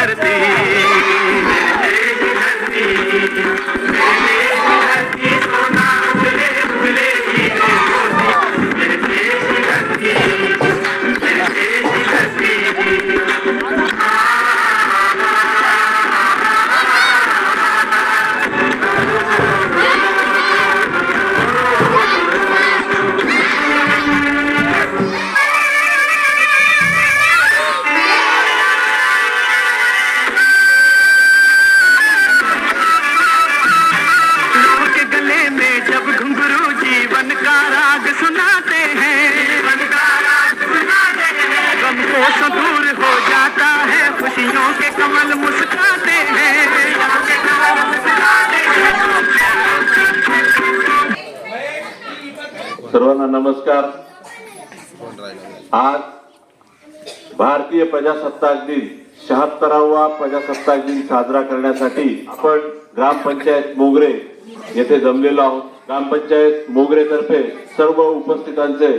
Martin. सर्वांना नमस्कार. आज भारतीय प्रजासत्ताक दिन शहात्तरावा प्रजासत्ताक दिन साजरा करण्यासाठी आपण ग्रामपंचायत मोगरे येथे जमलेलो आहोत. ग्रामपंचायत मोगरे तर्फे सर्व उपस्थितांचे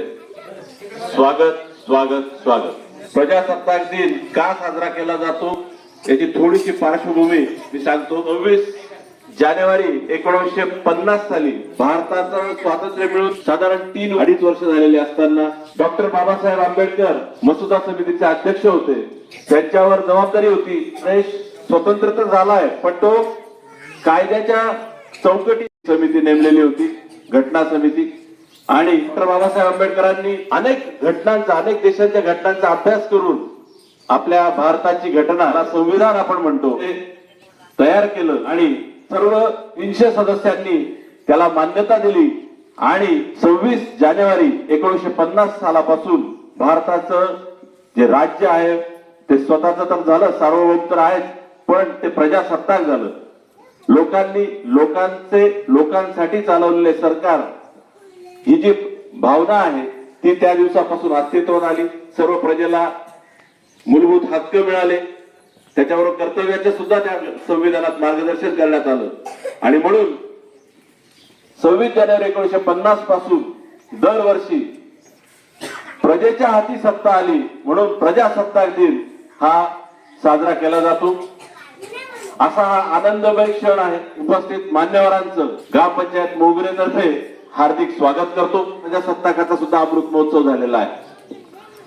स्वागत स्वागत स्वागत. प्रजासत्ताक दिन का साजरा केला जातो याची थोडीशी पार्श्वभूमी मी सांगतो. सव्वीस जानेवारी एकोणीसशे पन्नास साली भारताचं स्वातंत्र्य मिळून साधारण तीन अडीच वर्ष झालेले असताना डॉक्टर बाबासाहेब आंबेडकर मसुदा समितीचे अध्यक्ष होते. त्यांच्यावर जबाबदारी होती. देश स्वतंत्र तर झालाय पण तो कायद्याच्या चौकटी समिती नेमलेली होती घटना समिती. आणि डॉक्टर बाबासाहेब आंबेडकरांनी अनेक घटनांचा अनेक देशांच्या घटनांचा अभ्यास करून आपल्या भारताची घटना संविधान आपण म्हणतो तयार केलं. आणि सर्व तीनशे सदस्यांनी त्याला मान्यता दिली आणि सव्वीस जानेवारी एकोणीशे पन्नास सालापासून भारताचं जे राज्य आहे ते स्वतःच तर झालं सार्वभौम तर आहेच पण ते प्रजासत्ताक झालं. लोकांनी लोकांचे लोकांसाठी चालवलेले सरकार ही जी भावना आहे ती त्या दिवसापासून अस्तित्वात आली. सर्व प्रजेला मूलभूत हक्क मिळाले. त्याच्याबरोबर कर्तव्याचे सुद्धा त्या संविधानात मार्गदर्शन करण्यात आलं. आणि म्हणून सव्वीस जानेवारी एकोणीशे पन्नासपासून दरवर्षी प्रजेच्या हाती सत्ता आली म्हणून प्रजासत्ताक दिन हा साजरा केला जातो. असा हा आनंदमय क्षण आहे. उपस्थित मान्यवरांचं ग्रामपंचायत मोगरेतर्फे हार्दिक स्वागत करतो. प्रजासत्ताकाचा सुद्धा अमृत महोत्सव झालेला आहे.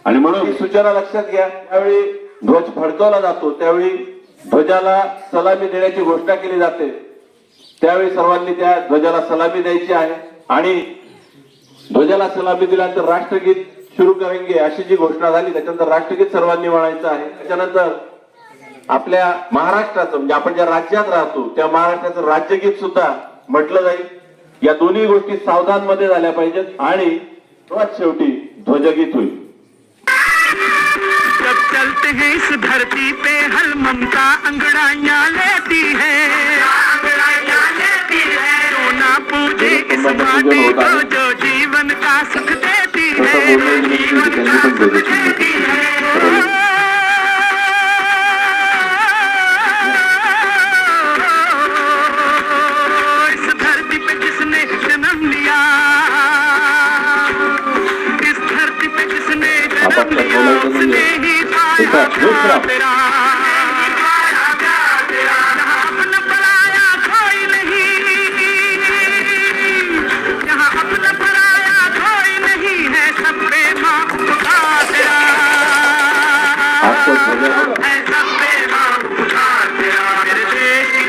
आणि म्हणून ही सूचना लक्षात घ्या. त्यावेळी ध्वज फडकवला जातो. त्यावेळी ध्वजाला सलामी देण्याची घोषणा केली जाते. त्यावेळी सर्वांनी त्या ध्वजाला सलामी द्यायची आहे. आणि ध्वजाला सलामी दिल्यानंतर राष्ट्रगीत सुरू करेंगे अशी जी घोषणा झाली त्याच्यानंतर राष्ट्रगीत सर्वांनी म्हणायचं आहे. त्याच्यानंतर आपल्या महाराष्ट्राचं म्हणजे आपण ज्या राज्यात राहतो त्या महाराष्ट्राचं राज्यगीत सुद्धा म्हटलं जाईल. या दोन्ही गोष्टी सावधानमध्ये झाल्या पाहिजेत आणि शेवटी ध्वजगीत होईल. जब चलते हैं इस धरती पे हल ममता अंगड़ाइया लेती है। जो ना पूजे इस माटी को जो जीवन का सुख देती है। जीवन का सुख देती है। तक दूसरा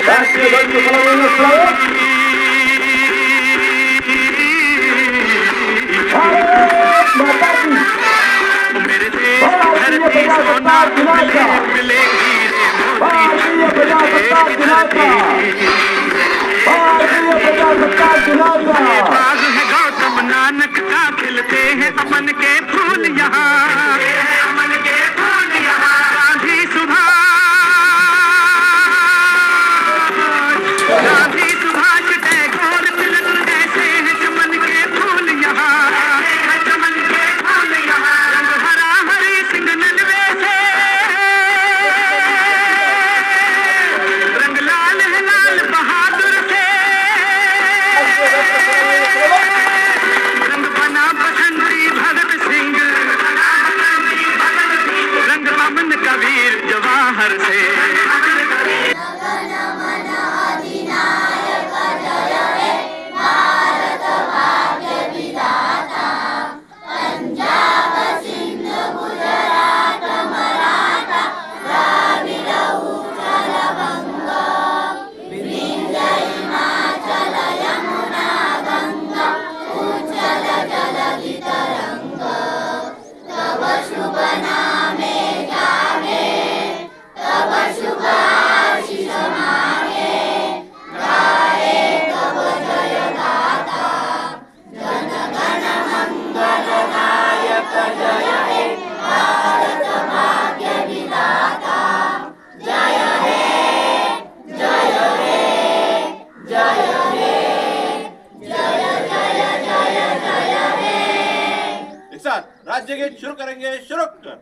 That's the way you're going to जनता दिलाएगा गौतम नानक का खिलते हैं अपन के फूल यहाँ। महाराष्ट्र राज्य गीत कोई शुरू करेंगे शुरू कर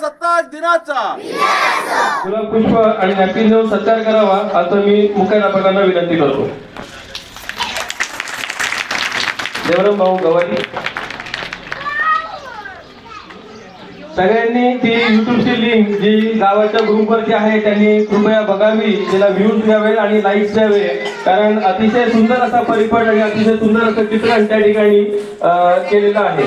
भारतीय दिनाचा. पुष्प आणि नॅपकिन देऊन सत्कार करावा असं मी मुख्याध्यापकांना विनंती करतो. देवराम भाऊ गवारी सगळ्यांनी ती युट्यूबची लिंक जी गावाच्या ग्रुपवरची आहे त्यांनी कृपया बघावी तिला व्ह्यूज द्यावे आणि लाईक्स द्यावे. कारण अतिशय सुंदर असा परिपट आणि अतिशय सुंदर असं चित्रण त्या ठिकाणी केलेलं आहे.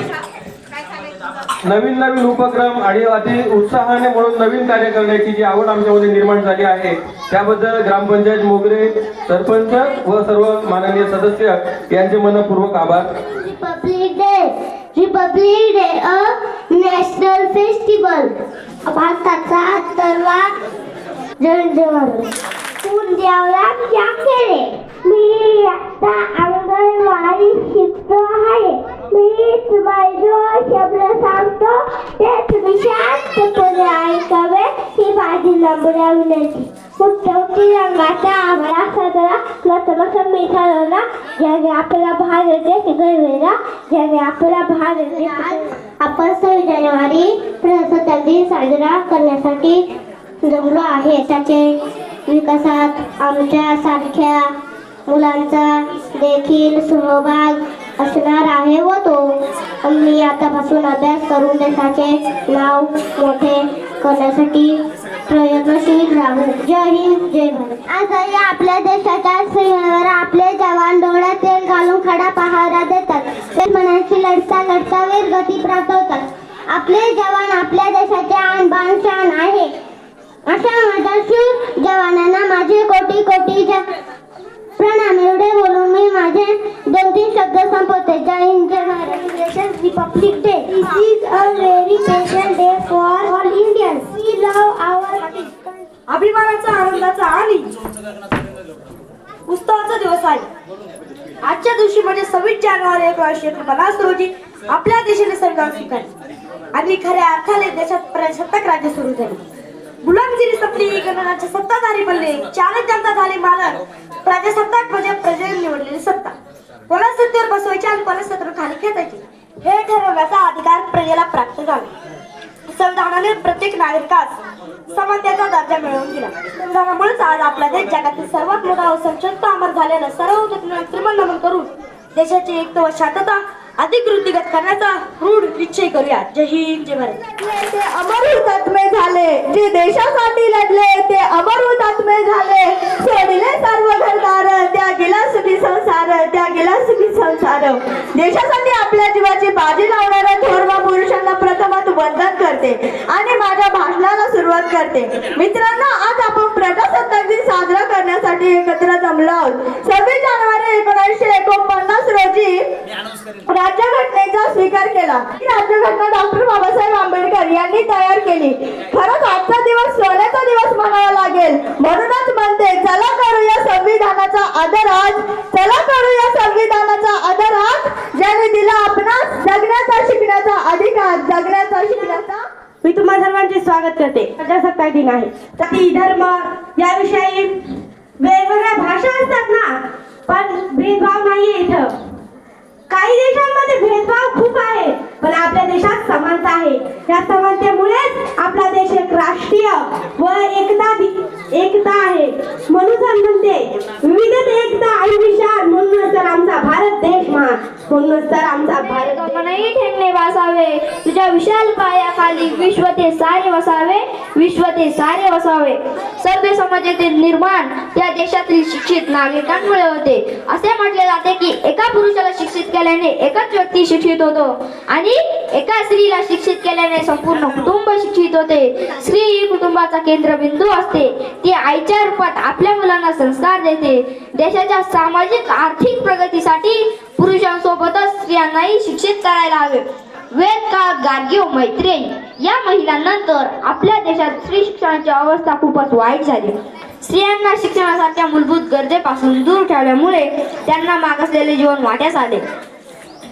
नवीन नवीन उपक्रम आणि अति उत्साहाने म्हणून नवीन कार्य करण्याची जी आवड आमच्यामध्ये निर्माण झाली आहे त्याबद्दल ग्रामपंचायत मोगरे सरपंच व सर्व माननीय सदस्य यांचे मनपूर्वक आभार. Republic day Republic Day, a national festival भारताचा सर्वा जयंती उद्यावरात या केले मी आता अंगणवाडी शिकतो आहे. मी तुम्हाला जो शब्द सांगतो ते तुम्ही शांतपणे ऐकावे. ही माझी नम्र विनंती. कुठवती रंगाचा आभाळा साजरा नतमक मिठाला ज्याने आपला भारत देश घडविला ज्याने आपला भारत देश आपण सव्वीस जानेवारी प्रजासत्ताक दिन साजरा करण्यासाठी जमलो आहे. त्याचे विकासात आमच्या सारख्या मुलांचा देखील सहभाग असणार आहे व तो. मी आतापासून अभ्यास करून देशाचे नाव मोठे करण्यासाठी प्रयत्नशील राहू. जय हिंद जय भारत. आजही आपल्या देशाच्या सीमेवर आपले जवान डोळ्यात तेल घालून खडा पहारा देतात. ते मनाची लढता लढता वीर गती प्राप्त होतात आपले जवान आपल्या देशाचे आणबाण शान आहे. अशा माझ्या जवानांना माझे कोटी कोटी ज- प्रणाम एवढे बोलून मी माझे दोन तीन शब्द संपवते. जय हिंद जय Maharashtra. Republic day this is a very special day for all Indians we love our अभिमानाचा आनंदाचा आणि उत्सवाचा दिवस आहे. आजच्या दिवशी म्हणजे सव्वीस जानेवारी एकोणीसशे पन्नास रोजी आपल्या देशाने संविधान स्वीकारले आणि खऱ्या अर्थाने देशात प्रजासत्ताक राज्य सुरू झाले. गुलामगिरी संपली गणनाचे सत्ताधारी बनले. चालक जनता झाले मालक. प्रजासत्ताक म्हणजे प्रजेने निवडलेली सत्ता. कोणा बसवायची आणि कोणा खाली खेचायचे. हे ठरवण्याचा अधिकार प्रजेला प्राप्त झाला. संविधानाने प्रत्येक नागरिकास समानतेचा दर्जा मिळवून दिला. संविधानामुळेच आज आपला देश जगातील सर्वात मोठा व संक्षिप्त अमर झालेला सर्व श्रीमंत नमन करून देशाची एकता व शांतता अधिक वृद्धिगत करण्याचा रूढ निश्चय करूया. जय हिंद जय भारत. ते अमर हुतात्मे झाले जे देशासाठी लढले ते अमर हुतात्मे झाले. सोडले सर्व घरदार गेला सुखी संसार त्या गेला सुखी संसार. देशासाठी आपल्या जीवाची बाजी लावणाऱ्या थोरवा पुरुषांना प्रथमात वंदन करते आणि माझ्या भाषणाला सुरुवात करते. मित्रांनो आज आपण प्रजासत्ताक दिन साजरा करण्यासाठी एकत्र जमलो आहोत. सव्वीस जानेवारी एकोणीसशे एकोणपन्नास रोजी राज्यघटनेचा स्वीकार केला. ही राज्यघटना डॉक्टर बाबासाहेब आंबेडकर यांनी तयार केली. खरंच आजचा दिवस सोन्याचा दिवस म्हणावा लागेल. म्हणूनच म्हणते चला करूया संविधानाचा आदर. आज चला करूया संविधानाचा आदर आज ज्याने दिला आपणास जगण्याचा शिकण्याचा अधिकार जगण्याचा शिकण्याचा. मी तुम्हा सर्वांचे स्वागत करते. प्रजासत्ताक दिन आहे. जाती धर्म याविषयी वेगवेगळ्या भाषा असतात ना पण भेदभाव नाहीये इथं. काही देशांमध्ये भेदभाव खूप आहे पण आपल्या देशात समानता आहे. या समानतेमुळेच आपला देश एक राष्ट्रीय व एकता एकता आहे. म्हणून तर म्हणते विविधत एकता आणि विशाल म्हणूनच तर आमचा भारत देश महान. म्हणूनच तर आमचा भारत मनही ठेंगणे वासावे. तुझ्या विशाल पायाखाली विश्व ते सारे वसावे. विश्व ते सारे वसावे. सभ्य समाजाचे निर्माण या देशातील शिक्षित नागरिकांमुळे होते. असे म्हटले जाते की एका पुरुषाला शिक्षित केल्याने एकच व्यक्ती शिक्षित होतो आणि एका स्त्रीला शिक्षित केल्याने संपूर्ण कुटुंब शिक्षित होते. स्त्री ही कुटुंबाचा केंद्रबिंदू असते. ती आईच्या रूपात आपल्या मुलांना संस्कार देते. देशाच्या सामाजिक आर्थिक प्रगतीसाठी पुरुषांसोबतच स्त्रियांनाही शिक्षित करायला हवे. वेद का गार्गी मैत्रीण मैत्रेयी या महिलांनंतर आपल्या देशात स्त्री शिक्षणाची अवस्था खूपच वाईट झाली. स्त्रियांना शिक्षणासारख्या मूलभूत गरजेपासून दूर ठेवल्यामुळे त्यांना मागासलेले जीवन वाट्यास आले.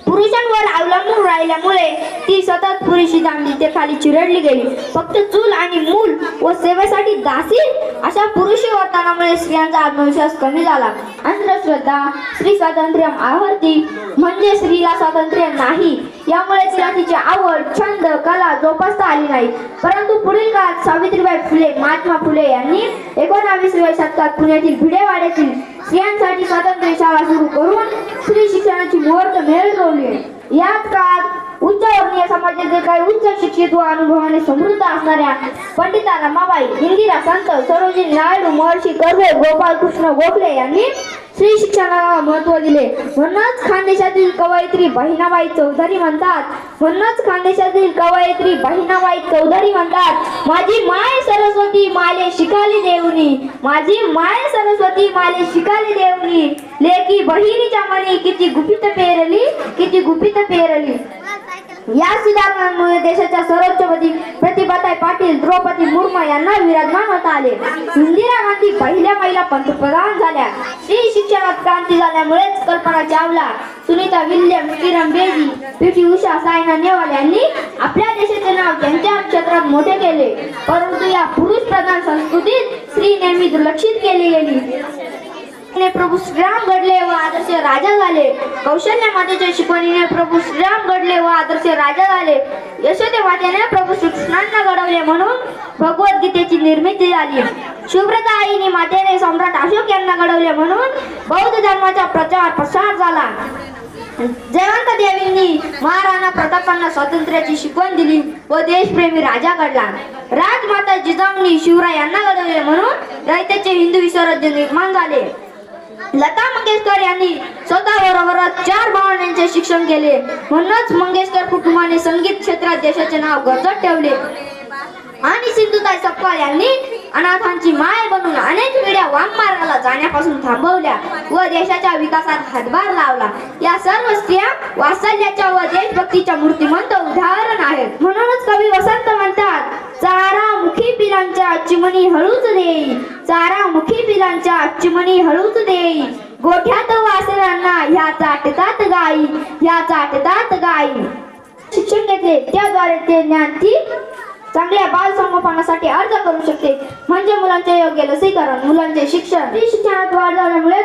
पुरुषांवर अवलंबून राहिल्यामुळे ती सतत पुरुषी ते खाली चिरडली गेली. फक्त चूल आणि मूल व सेवेसाठी दासी अशा पुरुषी वर्तनामुळे स्त्रियांचा आत्मविश्वास कमी झाला. अंधश्रद्धा स्त्री स्वातंत्र्य आवर्ती म्हणजे स्त्रीला स्वातंत्र्य नाही. यामुळे तिला तिची आवड छंद कला जोपासता आली नाही. परंतु पुढील काळात सावित्रीबाई फुले महात्मा फुले यांनी एकोणावीसव्या शतकात पुण्यातील भिडेवाड्यातील स्त्रियांसाठी स्वातंत्र्य शाळा सुरू करून स्त्री शिक्षणाची मुहूर्त मिळवली याच काळात उच्च वर्णीय समाजातील काही उच्च शिक्षित व अनुभवाने समृद्ध असणाऱ्या पंडिता रमाबाई इंदिरा संत सरोजिनी नायडू महर्षी कर्वे गोपालकृष्ण गोखले यांनी स्त्री शिक्षणाला महत्त्व दिले. म्हणूनच खानदेशातील कवयित्री बहिणाबाई चौधरी म्हणतात म्हणूनच खानदेशातील कवयित्री बहिणाबाई चौधरी म्हणतात माझी माय सरस्वती माले शिकाली देवनी माझी माय सरस्वती माले शिकाली देवनी लेकी बहिणीच्या मनी किती गुपित पेरली किती गुपित पेरली. या सुधारणांमुळे देशाच्या सर्वोच्चपदी प्रतिभाताई पाटील द्रौपदी मुर्मू यांना विराजमान होता आले. इंदिरा गांधी पहिल्या महिला पंतप्रधान झाल्या. स्त्री शिक्षणात क्रांती झाल्यामुळेच Kalpana Chawla. Sunita William Kiran Bedi P T Usha Saina Nehwal यांनी आपल्या देशाचे नाव त्यांच्या क्षेत्रात मोठे केले. परंतु या पुरुष प्रधान संस्कृतीत स्त्री नेहमी दुर्लक्षित केली गेली ने प्रभू श्रीराम घडले व आदर्श राजा झाले. कौशल्य मातेच्या शिकवणीने प्रभू श्रीराम घडले व आदर्श राजा झाले. यशोदे मातेने प्रभू श्रीकृष्णांना घडवले म्हणून भगवद्गीतेची निर्मिती झाली. शुभ्रता आईने मातेने सम्राट अशोक यांना घडवले म्हणून बौद्ध धर्माचा प्रचार प्रसार झाला. जयवंत देवींनी महाराणा प्रतापांना स्वातंत्र्याची शिकवण दिली व देशप्रेमी राजा घडला. राजमाता जिजाऊंनी शिवराय यांना घडवले म्हणून रयतेचे हिंदू विश्वराज्य निर्माण झाले. लता मंगेशकर यांनी स्वतः बरोबरच चार भावंडांचे शिक्षण केले. म्हणूनच मंगेशकर कुटुंबाने संगीत क्षेत्रात देशाचे नाव गजत ठेवले. आणि सिंधुताई सपकाळ यांनी अनाथांची माय बनून अनेक पिढ्या वाममार्गाला जाण्यापासून थांबवल्या व देशाच्या विकासात हातभार लावला. या सर्व स्त्रिया वात्सल्याच्या व देशभक्तीच्या मूर्तिमंत उदाहरण आहेत. म्हणूनच कवी वसंत म्हणतात चारा मुखी पिलांच्या चिमणी हळूच देई चारा मुखी पिलांच्या चिमणी हळूच देई गोठ्यात वासरांना ह्या चाटतात गाई ह्या चाटतात गाई. शिक्षण घेतले त्याद्वारे ते ज्ञान ती चांगल्या बाल संगोपनासाठी अर्ज करू शकते. म्हणजे मुलांचे योग्य लसीकरण मुलांचे शिक्षण. शिक्षणात वाढ झाल्यामुळे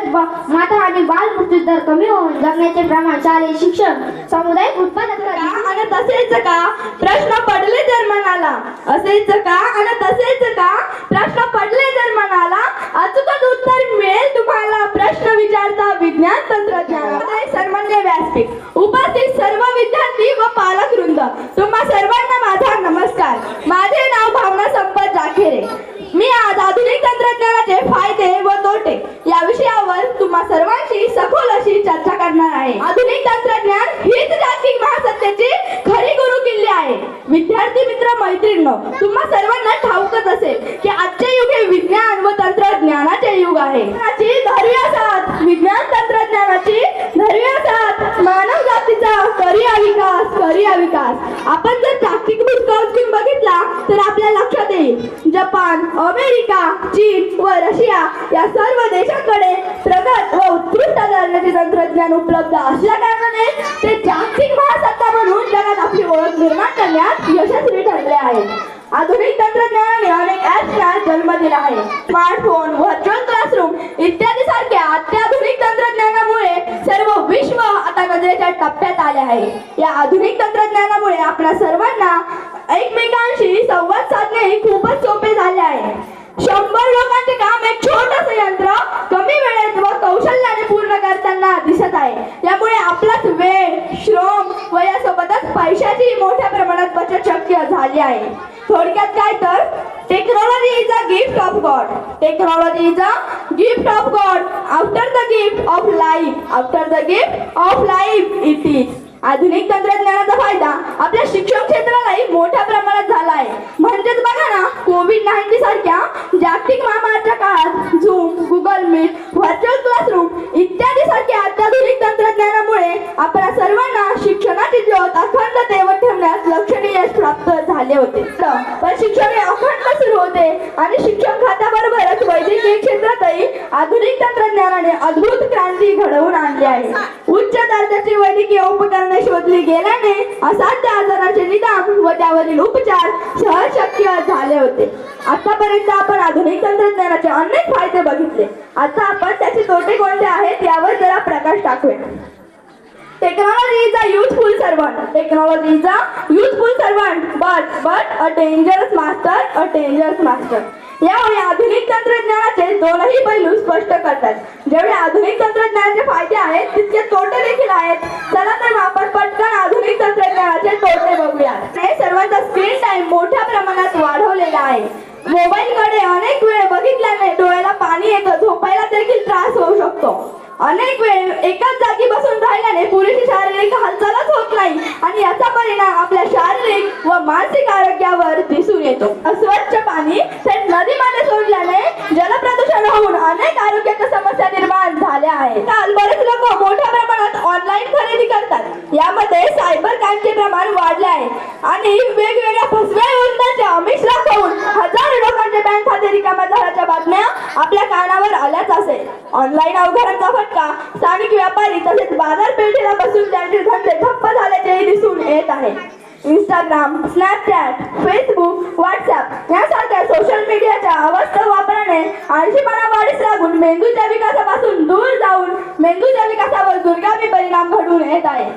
माता आणि बाल मृत्यू दर कमी होऊन जगण्याचे प्रमाण शालेय शिक्षण सामुदायिक उत्पादन आणि तसेच का? प्रश्न पडले जर मनाला. असेच का? आणि तसेच का? प्रश्न पडले जर मनाला अचूकच उत्तर मिळेल तुम्हाला. प्रश्न विचारता विज्ञान तंत्रज्ञान. सन्मान्य व्यासपीठ. उपस्थित सर्व विद्यार्थी व पालक वृंद तुम्हा सर्वांना माझा नमस्कार. माझे नाव भावना संपत जाखेरे. मी आज आधुनिक तंत्रज्ञानाचे फायदे व तोटे या विषयावर तुम्हा सर्वांशी सखोल अशी चर्चा करणार आहे. आधुनिक तंत्रज्ञान हीच जागतिक महासत्तेची खरी गुरु किल्ली आहे. विद्यार्थी मित्र मैत्रिणी तुम्हा सर्वांना ठाऊ असेल की आजचे युग हे विज्ञान व तंत्रज्ञानाचे युग आहे त्याची धैर्य साथ विज्ञान तंत्रज्ञानाची धैर्य साथ मानव जातीचा करिया विकास करिया विकास आपण जर जागतिक भूतकाळ बघितला तर आपल्या लक्षात येईल जपान अमेरिका चीन व रशिया या सर्व देशांकडे प्रगत व उत्कृष्ट दर्जाचे तंत्रज्ञान उपलब्ध असल्या कारणाने ते जागतिक महासत्ता म्हणून जगात आपली ओळख निर्माण करण्यात यशस्वी ठरले आहेत आधुनिक तंत्रज्ञानाने अनेक ऍप्सना जन्म दिला आहे स्मार्टफोन व्हर्च्युअल क्लासरूम इत्यादी सारख्या अत्याधुनिक तंत्रज्ञानामुळे सर्व विश्व आता नजरेच्या टप्प्यात आले आहे. या आधुनिक तंत्रज्ञानामुळे आपल्या सर्वांना एकमेकांशी संवाद साधणे खूपच सोपे झाले आहे. शंभर लोकांचे काम एक छोटस यंत्र कमी वेळेत व कौशल्याने पूर्ण करताना दिसत आहे. यामुळे आपलाच वेळ श्रम व यासोबतच पैशाची मोठ्या प्रमाणात बचत शक्य झाली आहे. थोडक्यात काय तर technology is a gift of God technology is a gift of God after the gift of life after the gift of life it is आधुनिक तंत्रज्ञानाचा फायदा आपल्या शिक्षण क्षेत्रालाही मोठ्या प्रमाणात झाला आहे म्हणजेच बघा ना कोविड नाईन्टी सारख्या जागतिक महामारीच्या काळात Zoom Google Meet virtual classroom इत्यादी सारख्या अत्याधुनिक तंत्रज्ञानामुळे आपल्या सर्वांना शिक्षणाची ज्योत अखंड तेवत ठेवण्यास लक्षणीय यश प्राप्त झाले होते पण शिक्षण हे अखंड सुरू होते आणि शिक्षण खात्याबरोबरच वैद्यकीय क्षेत्रातही आधुनिक तंत्रज्ञानाने अद्भुत क्रांती घडवून आणली आहे उच्च दर्जाची वैद्यकीय उपकरणे शोधली गेल्याने असाध्य आजाराचे निदान व यावरील उपचार सहज शक्य झाले होते. आतापर्यंत आपण आधुनिक तंत्रज्ञानाचे अनेक फायदे बघितले. आता आपण त्याचे तोटे कोणते आहेत यावर जरा प्रकाश टाकूया. टेक्नॉलॉजीचा युजफुल सर्वंट टेक्नॉलॉजीचा useful servant but but a dangerous master a dangerous master यामुळे आधुनिक तंत्रज्ञानाचे दोनही पैलू स्पष्ट करतात. जेवढे आधुनिक तंत्रज्ञानाचे फायदे आहेत तितके तोटे देखील आहेत. चला तर आपण पटकन आधुनिक तंत्रज्ञानाचे तोटे बघूया हे सर्वांचा स्क्रीन टाइम मोठ्या प्रमाणात वाढवलेला आहे. मोबाईल कडे अनेक वेळ बघितल्याने डोळ्याला पाणी येतं झोपायला देखील त्रास होऊ शकतो. अनेक वेळ एकाच जागी बसून राहिल्याने पुरेशी शारीरिक हालचालच होत नाही. आणि याचा परिणाम आपल्या शारीरिक व मानसिक आरोग्यावर दिसून येतो. अस्वच्छ पाणी थेट नदीमध्ये सोडल्याने जलप्रदूषण होऊन अनेक आरोग्याच्या समस्या निर्माण झाल्या आहेत. काल बरेच लोक मोठ्या प्रमाणात ऑनलाईन खरेदी करतात. यामध्ये सायबर क्राईमचे प्रमाण वाढले आहे. आणि वेगवेगळ्या फसव्या आपल्या कानावर आल्याच असेल. ऑनलाईन अवघडांचा फटका. स्थानिक व्यापारी तसेच बाजारपेठेला बसून त्यांचे धंदे ठप्प झाल्याचेही दिसून येत आहे. इंस्टाग्राम स्नॅपचॅट फेसबुक व्हॉट्सअप यासारख्या सोशल मीडियाच्या अवस्थ वापराने आळशीपणा वाढीस लागून मेंदूच्या विकासापासून दूर जाऊन मेंदूच्या विकासावर दुर्गामी परिणाम घडून येत आहे.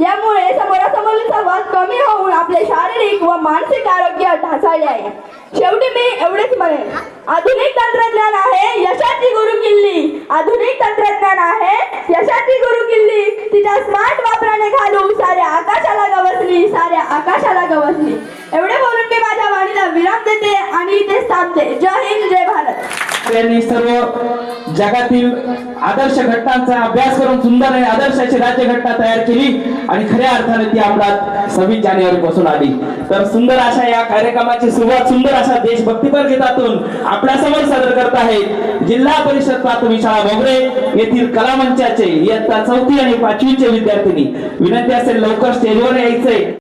यामुळे समोरासमोरील संवाद कमी होऊन आपले शारीरिक व मानसिक आरोग्य ढासळले आहे. शेवटी मी एवढेच म्हणेन. आधुनिक तंत्रज्ञान आहे यशाची गुरु किल्ली. आधुनिक तंत्रज्ञान आहे यशाची गुरु किल्ली. तिच्या स्मार्ट वापराने घालून साऱ्या आकाशाला गवसली साऱ्या आकाशाला गवसली. एवढे बोलून मी माझ्या वाणीला विराम देते आणि इथे थांबते जय हिंद जय भारत. यांनी सर्व जगातील आदर्श घटनांचा अभ्यास करून सुंदर आणि आदर्शाची राज्यघटना तयार केली आणि खऱ्या अर्थाने ती आपला सव्वीस जानेवारी पासून आली. तर सुंदर अशा या कार्यक्रमाची सुरुवात सुंदर अशा देशभक्तीपर गीतातून आपल्यासमोर सादर करत आहेत जिल्हा परिषद प्राथमिक शाळा मोगरे येथील कलामंचाचे इयत्ता चौथी आणि पाचवीचे विद्यार्थिनी. विनंती असेल लवकर स्टेजवर यायचंय.